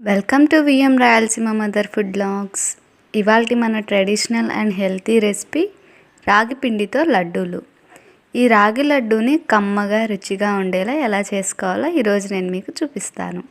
Welcome to VM Rayalaseema mother food blogs ఇవాళ మన traditional and healthy recipe రాగి పిండితో లడ్డూలు. ఈ రాగి లడ్డూని కమ్మగా రుచిగా ఉండేలా ఎలా చేసుకోవాలో ఈరోజు నేను మీకు చూపిస్తాను.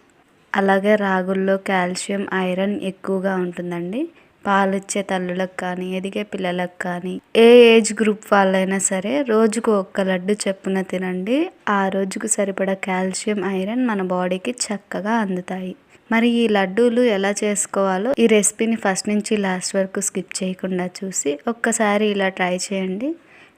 అలాగే రాగుల్లో కాల్షియం ఐరన్ ఎక్కువగా ఉంటుందండి. పాలిచ్చే తల్లులకు కానీ ఎదిగే పిల్లలకు కానీ ఏ ఏజ్ గ్రూప్ వాళ్ళైనా సరే రోజుకు ఒక్క లడ్డు చెప్పున తినండి. ఆ రోజుకు సరిపడా కాల్షియం ఐరన్ మన బాడీకి చక్కగా అందుతాయి. మరి ఈ లడ్డూలు ఎలా చేసుకోవాలో ఈ రెసిపీని ఫస్ట్ నుంచి లాస్ట్ వరకు స్కిప్ చేయకుండా చూసి ఒక్కసారి ఇలా ట్రై చేయండి.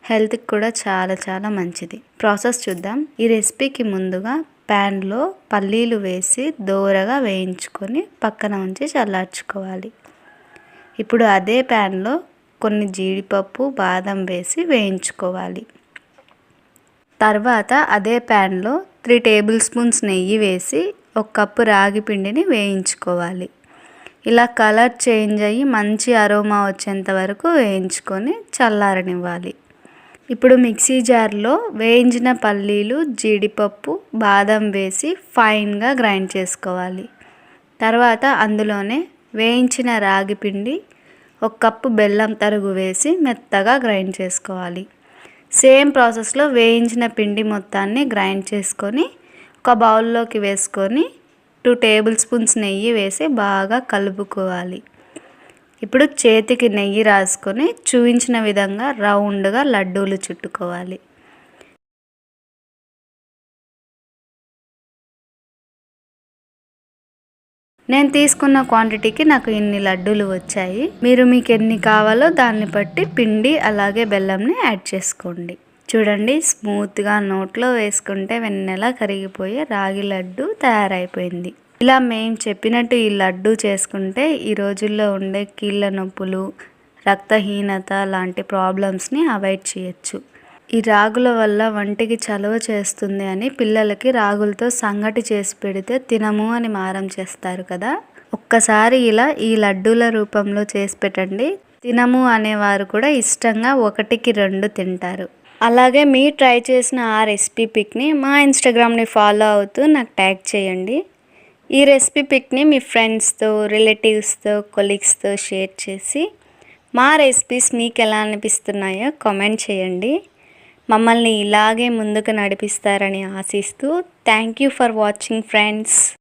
హెల్త్కి కూడా చాలా చాలా మంచిది. ప్రాసెస్ చూద్దాం. ఈ రెసిపీకి ముందుగా ప్యాన్లో పల్లీలు వేసి దోరగా వేయించుకొని పక్కన ఉంచి చల్లార్చుకోవాలి. ఇప్పుడు అదే ప్యాన్లో కొన్ని జీడిపప్పు బాదం వేసి వేయించుకోవాలి. తర్వాత అదే ప్యాన్లో త్రీ టేబుల్ స్పూన్స్ నెయ్యి వేసి ఒక కప్పు రాగి పిండిని వేయించుకోవాలి. ఇలా కలర్ చేంజ్ అయ్యి మంచి అరోమా వచ్చేంత వరకు వేయించుకొని చల్లారనివ్వాలి. ఇప్పుడు మిక్సీ జార్లో వేయించిన పల్లీలు జీడిపప్పు బాదం వేసి ఫైన్గా గ్రైండ్ చేసుకోవాలి. తర్వాత అందులోనే వేయించిన రాగి పిండి ఒక కప్పు బెల్లం తరుగు వేసి మెత్తగా గ్రైండ్ చేసుకోవాలి. సేమ్ ప్రాసెస్లో వేయించిన పిండి మొత్తాన్ని గ్రైండ్ చేసుకొని ఒక బౌల్లోకి వేసుకొని టూ టేబుల్ స్పూన్స్ నెయ్యి వేసి బాగా కలుపుకోవాలి. ఇప్పుడు చేతికి నెయ్యి రాసుకొని చూపించిన విధంగా రౌండ్గా లడ్డూలు చుట్టుకోవాలి. నేను తీసుకున్న క్వాంటిటీకి నాకు ఇన్ని లడ్డూలు వచ్చాయి. మీరు మీకు ఎన్ని కావాలో దాన్ని బట్టి పిండి అలాగే బెల్లంని యాడ్ చేసుకోండి. చూడండి స్మూత్గా నోట్లో వేసుకుంటే వెన్నెల కరిగిపోయి రాగి లడ్డు తయారైపోయింది. ఇలా మేము చెప్పినట్టు ఈ లడ్డు చేసుకుంటే ఈ రోజుల్లో ఉండే కీళ్ళ నొప్పులు రక్తహీనత లాంటి ప్రాబ్లమ్స్ని అవాయిడ్ చేయొచ్చు. ఈ రాగుల వల్ల వంటికి చలవ చేస్తుంది అని పిల్లలకి రాగులతో సంగటి చేసి పెడితే తినము అని మారం చేస్తారు కదా. ఒక్కసారి ఇలా ఈ లడ్డూల రూపంలో చేసి పెట్టండి. తినము అనేవారు కూడా ఇష్టంగా ఒకటికి రెండు తింటారు. అలాగే మీ ట్రై చేసిన ఆ రెసిపీ పిక్ని మా ఇన్స్టాగ్రామ్ని ఫాలో అవుతూ నాకు ట్యాగ్ చేయండి. ఈ రెసిపీ పిక్ని మీ ఫ్రెండ్స్తో రిలేటివ్స్తో కొలీగ్స్తో షేర్ చేసి మా రెసిపీస్ మీకు ఎలా అనిపిస్తున్నాయో కామెంట్ చేయండి. మమ్మల్ని ఇలాగే ముందుకు నడిపిస్తారని ఆశిస్తూ thank you for watching friends.